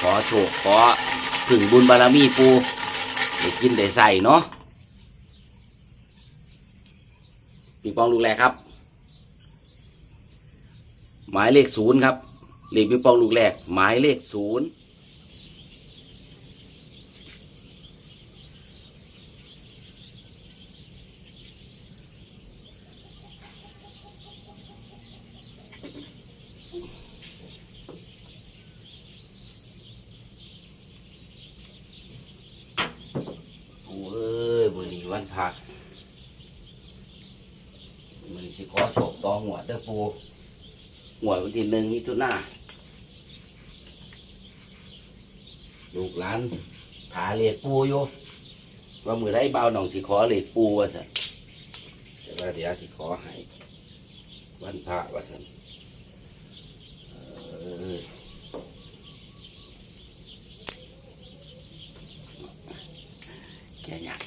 ขอโชคขอถึงบุญบารมีปูได้กินได้ใส่เนาะปิงปองลูกแรกครับ หมายเลขศูนย์ครับเลขปิงปองลูกแรก หมายเลขศูนย์ปูเอ้ยมือนี้วันพักมือนี้สิขอโชคต่อหัวด เด้อปูหวดวันที่หนึ่งมิถุนาลูกหลานถาเรียกปูอยู่ว่ามือได้เบาหน่องสิขอเรียกปูว่าสันแต่ว่าเดี๋ยวสิขอให้วันพระว่าสันเออแกอยาก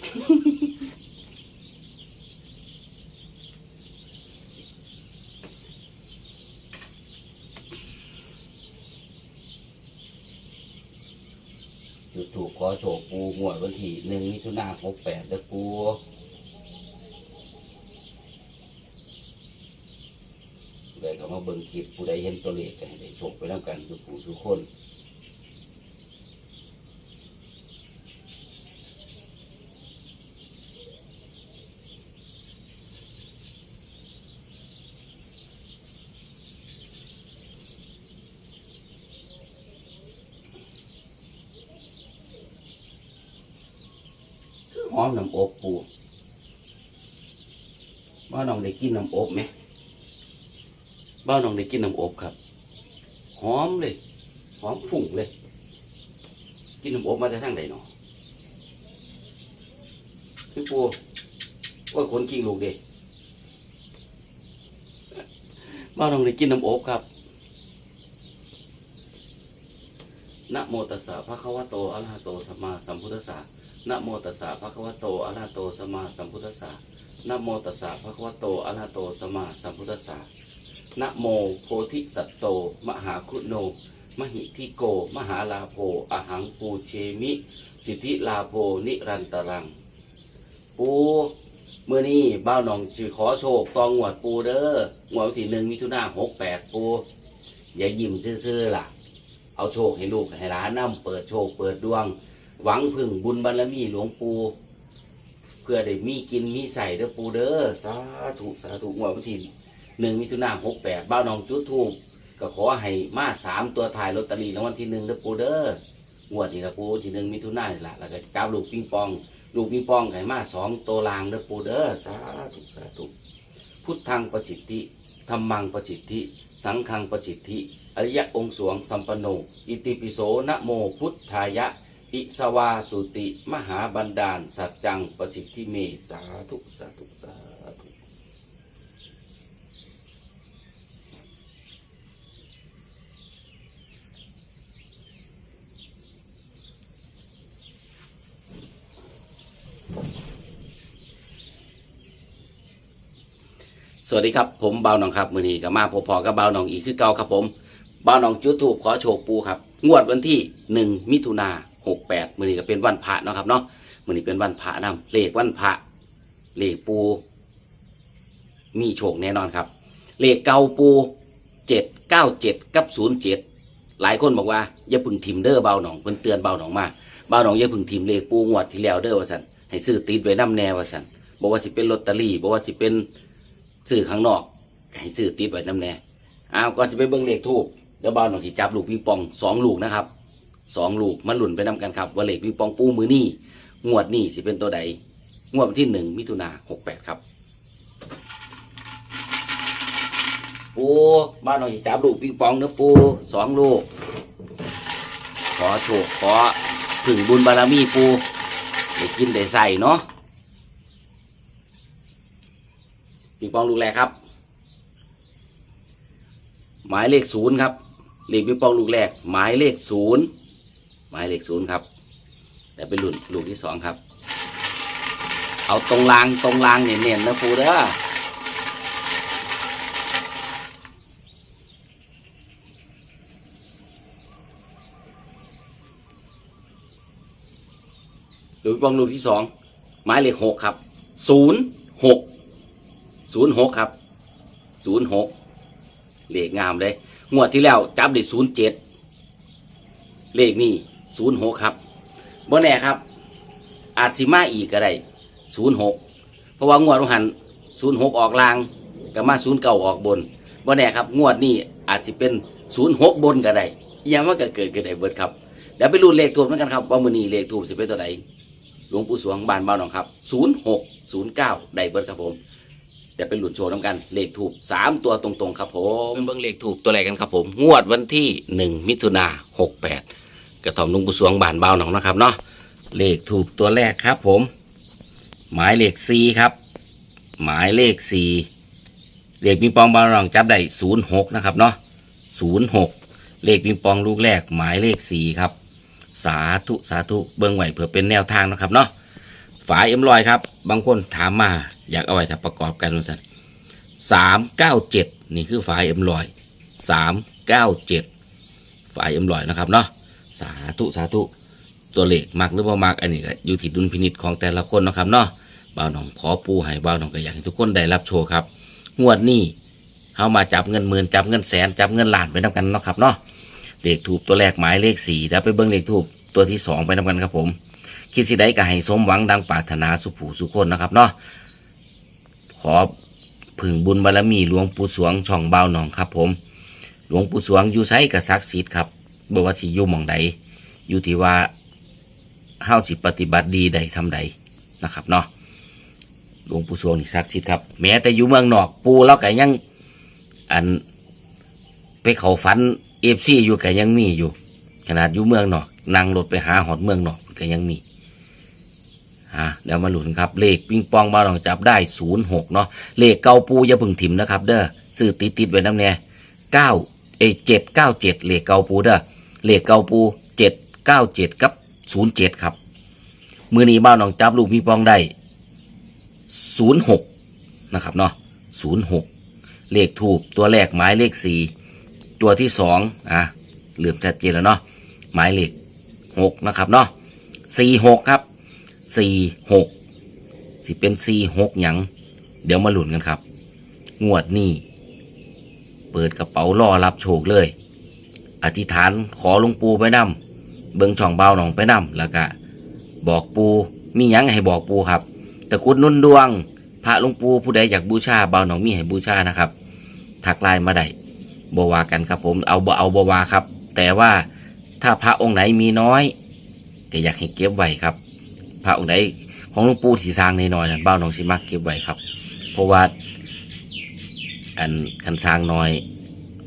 จุดถูกขอโช งวดวันที่หนึ่งมิถุนาหกแปดเด้อปูได้ก็มาเบิ่งคลิปผู้ใดเห็นตัวเลขก็ให้ได้โชคไปแล้วกันทุกผู้ทุกคน หอมน้ำอบปูบ้าน้องได้กินน้ำอบไหมบ้าน้องได้กินน้ำอบครับ หอมเลย หอมฝุ่งเลย กินน้ำอบมาแต่ทางใดเนาะพี่ปูว่าคนกินลูกเด็บ้าน้องได้กินน้ำอบครับนะโมตัสสะภะคะวะโตอะระหะโตสัมมาสัมพุทธัสสะ นะโมตัสสะภะคะวะโตอะระหะโตสัมมาสัมพุทธัสสะนะโมตัสสะภะคะวะโตอะระหะโตสัมมาสัมพุทธัสสะนะโมโพธิสัตโต มหาคุณโน มหิทิโก มหาลาโภอหังปูเชมิ สิทธิลาโภนิรันตรัง ปูเมื่อนี้บ้าวหนองชื่อขอโชคตองหวดปูเด้องวดวันที่หนึ่งมิถุนาหกแปดปู อย่ายิ้มซื่อๆล่ะ เอาโชคให้ลูกให้หลานนำเปิดโชคเปิดดวง หวังพึ่งบุญบารมีหลวงปู่เพื่อได้มีกินมีใส่เด้อปูเด้อสาธุสาธุงวดวันที่หนึ่งมิถุนาหกแปดบ้านน้องจุดทูบก็ขอให้มาสามตัวถ่ายลอตเตอรี่รางวัลที่หนึ่งเด้อปูเด้องวดนี้ละปูที่หนึ่งมิถุนานี่ละแล้วก็จับลูกปิงปองลูกปิงปองไข่มาสองตัวลางเด้อปูเด้อสาธุสาธุพุทธังประสิทธิธรรมังประสิทธิ สังฆังประสิทธิ อริยะองค์สวงสัมปันโน อิติปิโสนะโมพุทธายะ อิสวาสุติ มหาบันดาล สัจจังประสิทธิเม สาธุ สาธุ สาธุ สวัสดีครับ ผมเบาหนองครับ มือนี้กับมาพบพอกับเบาหนองอีกคือเก่าครับผม เบาหนองจุดถูกขอโชคปูครับ งวดวันที่หนึ่งมิถุนา หกแปดมือนี้ก็เป็นวันพระเนาะครับเนาะมือนี้เป็นวันพระนำเลขวันพระเลขปู มีโชคแน่นอนครับ เลขเกาปูเจ็ดเก้าเจ็ดกับศูนย์เจ็ดหลายคนบอกว่าอย่าพึ่งทิมเด้อเบาหนองเพิ่นเตือนเบาหนองมาเบาหนองอย่าพึ่งทิมเลขปูงวดที่แล้วเด้อว่าสันให้ซื้อติดไว้น้ำแน่ว่าสันบอกว่าสิเป็นลอตเตอรี่บอกว่าสิเป็นซื้อข้างนอกให้ซื้อติดไว้น้ำแน่อ้าวก็จะไปเบิ่งเลขทูบเดี๋ยวบ้าหนองที่จับลูกปิงปองสองลูกนะครับ สองลูกมันหลุ่นไปนำกันครับว่าเลขปิงปองปูมือนี่งวดนี่สิเป็นตัวใดงวดวันที่หนึ่งมิถุนาหกแปดครับปูบ้านหนองจับลูกปิงปองเนื้อปูสองลูก ขอโชคขอถึงบุญบารมีปูได้กินได้ใส่เนาะปิงปองลูกแรกครับ หมายเลขศูนย์ครับเลขปิงปองลูกแรก หมายเลขศูนย์ หมายเลขศูนย์ครับ แต่เป็นรุ่นลูกที่สองครับ เอาตรงรางตรงรางเนียนๆนะครูเด้อหรือปิงปองลูกที่สองหมายเลขหกครับศูนย์หกศูนย์หกครับศูนย์หกเลขงามเลยงวดที่แล้วจับได้ศูนย์เจ็ดเลขนี่ ศูนย์หกครับบ่แน่ครับ อาจสิมาอีกก็ได้ศูนย์หกเพราะว่างวดหันศูนย์หกออกลางก็มาศูนย์เก่าออกบนบ่แน่ครับ งวดนี้อาจสิเป็นศูนย์หกบนก็ได้อยังมันก็เกิดขึ้นได้เบิดครับเดี๋ยวไปลุ้นเลขถูกเหมือนกันครับว่ามือนีเลขถูกสิเป็นตัวไหนหลวงปู่สวงบานเบาหนองครับศูนย์หกศูนย์เก้าได้เบิดครับผมเดี๋ยวไปหลุดโชว์น้ำกันเลขถูกสามตัวตรงๆครับผมเป็นเบิ้งเลขถูกตัวแรกกันครับผม งวดวันที่หนึ่งมิถุนาหกแปด กระถอมลุงกุสวงบานเบาหนองนะครับเนาะเลขถูกตัวแรกครับผม หมายเลขสี่ครับ หมายเลขสี่เลขปิงปองบาหนองจับได้ศูนย์หกนะครับเนาะศูนย์หกเลขปิงปองลูกแรก หมายเลขสี่ครับ สาธุสาธุเบิ้งไหวเผื่อเป็นแนวทางนะครับเนาะฝาเอ็มลอยครับ บางคนถามมาอยากเอาไว้ถ้าประกอบกันว่าสันสามเก้าเจ็ดนี่คือฝาเอ็มลอยสามเก้าเจ็ดฝาเอ็มลอยนะครับเนาะ สาธุสาธุตัวเลขมักหรือว่ามักอันนี้ก็อยู่ที่ดุลพินิจของแต่ละคนนะครับเนาะบ่าวหนองขอปูให้บ่าวหนองก็อยากให้ทุกคนได้รับโชว์ครับงวดนี้เฮามาจับเงินหมื่นจับเงินแสนจับเงินล้านไปนํกันเนาะครับเนาะเลขถูกตัวแรกหมายเลขสี่แล้วไปเบิ้งเลขถูกตัวที่สองไปนํกันครับผมคิดสิได้ก็ให้สมหวังดังปรารถนาสุผูสุขคนนะครับเนาะขอผึ่งบุญบารมีหลวงปู่สวงช่องเบาวหนองครับผม หลวงปู่สวงอยู่ไสกับศักดิ์สิทธิ์ครับ บ่ว่าสิอยู่หม่องใดอยู่ที่ว่าเฮาสิปฏิบัติดีใดทำใดนะครับเนาะหลวงปู่สวงนี่ศักดิ์สิทธิ์ครับแม้แต่อยู่เมืองนอกปู่เราก็ยังอันไปเขาฝันเอฟซีอยู่ก็ยังมีอยู่ ขนาดอยู่เมืองนอกนั่งรถไปหาหอดเมืองนอกก็ยังมีฮะเดี๋ยวมาหลุนครับเลขปิงปองบาลองจับได้ศูนย์หกเนาะเลขเกาปูอย่าพึ่งถิ่มนะครับ เด้อซื้อติดติดไว้น้ำแน่เก้าเอเจ็ดเก้าเจ็ดเลขเกาปูเด้อ เลขเกาปูเจ็ดเก้าเจ็ดกับศูนย์เจ็ดครับ มือนี้บ้านน้องจับลูกปิงปองได้ศูนย์หกนะครับเนาะศูนย์หกเลขถูกตัวแรกหมายเลขสี่ตัวที่สองอะเหลื่อมชัดเจนแล้วเนาะหมายเลขหกนะครับเนาะสี่หกครับสี่หกสิเป็นสี่หกหยังเดี๋ยวมาหลุนกันครับ งวดนี้เปิดกระเป๋ารอรับโชคเลย อธิษฐานขอหลวงปูไปนำเบิงช่องเบาหนองไปนำแล้วก็บอกปูมีหยังให้บอกปูครับตะกุดนุ่นดวง พระหลวงปูผู้ใดอยากบูชาเบาหนองมีให้บูชานะครับทักไลน์มาได้บวากันครับผมเอาบเอาบวาครับ แต่ว่าถ้าพระองค์ไหนมีน้อยก็อยากให้เก็บไว้ครับ พระองค์ไหนของหลวงปู่ที่สร้างในน้อยๆนั้นบ้าหนองสิมักเก็บไว้ครับ เพราะว่าอันคันสร้างน้อย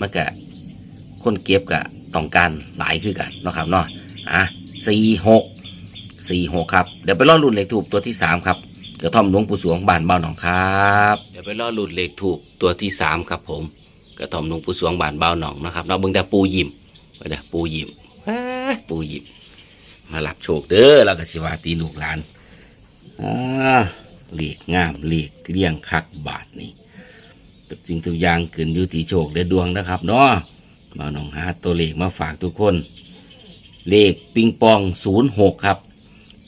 มันก็ คนเก็บก็ต้องการหลายคือกันเนาะครับเนาะอะสี่หกสี่หกครับ เดี๋ยวไปรอรุ่นเลขถูกตัวที่สามครับกระท่อมหลวงปู่สวงบ้านเบ้าหนองครับเดี๋ยวไปรอรุ่นเลขถูกตัวที่สามครับ ผมกระท่อมหลวงปู่สวงบ้านเบ้าหนองนะครับเราเบิ่งแต่ปูยิมไปเด้อปูยิมปูยิมมารับโชคเด้อแล้วก็สิว่าตีลูกหลานอ่าเหลีกงามเหลีกเลี้ยงคักบาทนี่ทุกสิ่งทุกอย่างขึ้นอยู่ที่โชคและดวงนะครับเนาะ มาหนองหาตัวเลขมาฝากทุกคน เลขปิงปองศูนย์หกครับ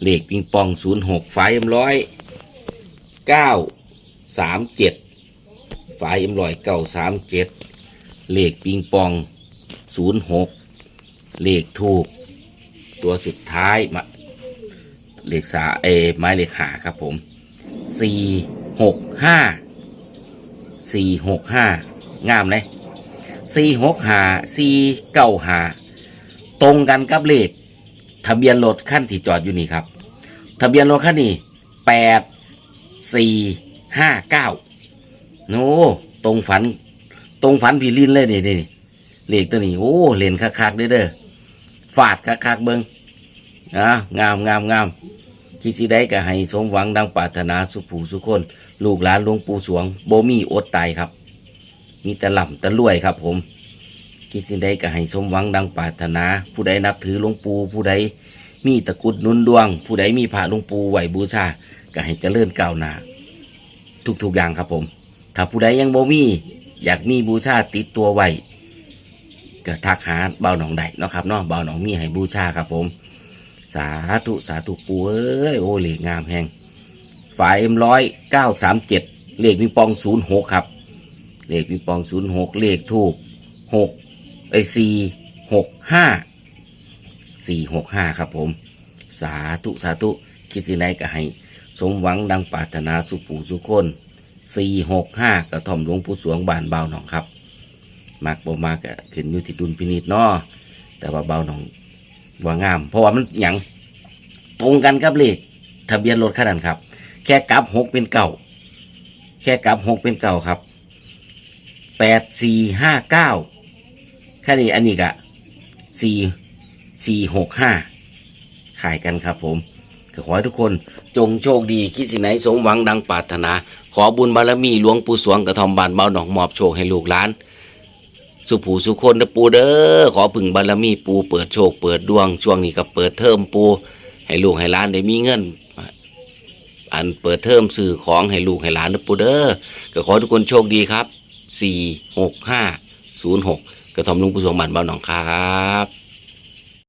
เลขปิงปองศูนย์หกฝายเอ็มร้อยเก้าสามเจ็ดฝายเอ็มร้อยเก้าสามเจ็ดเลขปิงปองศูนย์หกเลขทูก ตัวสุดท้ายมาเลขสาเอไม้เลขหาครับผมสี่หกห้าสี่หกห้างามเลย สี่หกหาสี่เก้าหาตรงกันกับเลขทะเบียนรถขั้นที่จอดอยู่นี่ครับ ทะเบียนรถขั้นนี้แปดสี่ห้าเก้าโน้ตรงฝัน ตรงฝันพี่ลินเลยนี่นี่เลขตัวนี้โอ้เล่นคักๆเด้อเด้อฟาดคักๆเบิงนะงามงามงามคิดสิได้ก็ให้สมหวังดังปรารถนาสุขผู้สุคน ลูกหลานหลวงปู่สวงโบมีอดตายครับ มีแต่ล่ำแต่รวยครับผมคิดสิได้ก็ให้สมหวังดังปรารถนา ผู้ใดนับถือหลวงปู่ผู้ใดมีตะกุดนุนดวง ผู้ใดมีพระหลวงปู่ไหวบูชาก็ให้เจริญก้าวหน้าทุกๆอย่างครับผม ถ้าผู้ใดยังโบมี อยากมีบูชาติดตัวไว้ก็ทักหาเบาหนองได้เนาะครับเนาะเบาหนองมีให้บูชาครับผม สาธุสาธุปูเอ้ยโอ้เหลขงามแหงฝ่ายเอ็มร้อยเก้าสามเจ็ดเลขปิงปองศูนย์หกครับ เลขปิงปองศูนย์หกเลขทูบหกไอสี่หกห้าสี่หกห้าครับผม สาธุสาธุคิดสิไหนก็ให้ สมหวังดังปรารถนาสุปูสุคนสี่หกห้ากระท่อมหลวงปู่สวงบานเบาหนองครับมากบ่มากก็ขึ้นอยู่ที่ดุลพินิจเนาะแต่ว่าเบาหนองว่างาม เพราะว่ามันหยังตรงกันครับเลขทะเบียนรถขนาดครับ แค่กลับหกเป็นเก่าแค่กลับหกเป็นเก่าครับ แปดสี่ห้าเก้าแค่นี้อันนี้กะสี่สี่หกห้าขายกันครับผมก็ขอให้ทุกคนจงโชคดี คิดสิ่งไหนสมหวังดังปรารถนา ขอบุญบารมีหลวงปู่สวงกระทอมบานเบาหนองมอบโชคให้ลูกหลาน สุผูสุคนนะปูเด้อขอพึ่งบารมีปูเปิดโชค เปิดดวง ช่วงนี้ก็เปิดเทอมปู ให้ลูกให้หลานได้มีเงิน อันเปิดเทอมสื่อของให้ลูกให้หลานนะปูเด้อก็ขอทุกคนโชคดีครับ สี่หกห้าศูนย์หกกระทอมลุงผู้สวงบานเบาหนองครับ